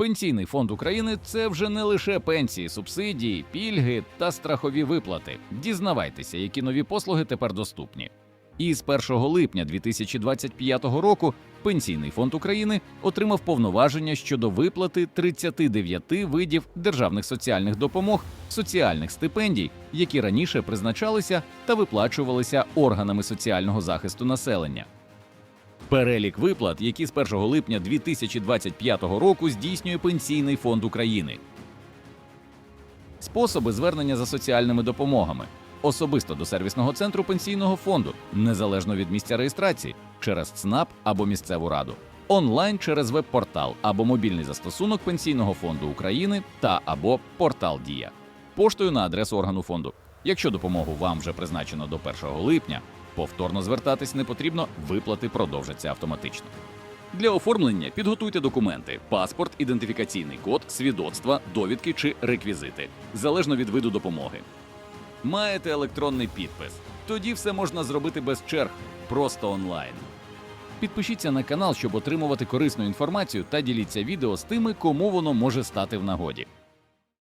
Пенсійний фонд України це вже не лише пенсії, субсидії, пільги та страхові виплати. Дізнавайтеся, які нові послуги тепер доступні. І з 1 липня 2025 року Пенсійний фонд України отримав повноваження щодо виплати 39 видів державних соціальних допомог, соціальних стипендій, які раніше призначалися та виплачувалися органами соціального захисту населення. Перелік виплат, які з 1 липня 2025 року здійснює Пенсійний фонд України. Способи звернення за соціальними допомогами особисто до сервісного центру пенсійного фонду, незалежно від місця реєстрації, через ЦНАП або місцеву раду, онлайн через веб-портал або мобільний застосунок Пенсійного фонду України та або портал Дія, поштою на адресу органу фонду. Якщо допомогу вам вже призначено до 1 липня, повторно звертатись не потрібно, виплати продовжаться автоматично. Для оформлення підготуйте документи: паспорт, ідентифікаційний код, свідоцтва, довідки чи реквізити, залежно від виду допомоги. Маєте електронний підпис. Тоді все можна зробити без черг, просто онлайн. Підпишіться на канал, щоб отримувати корисну інформацію та діліться відео з тими, кому воно може стати в нагоді.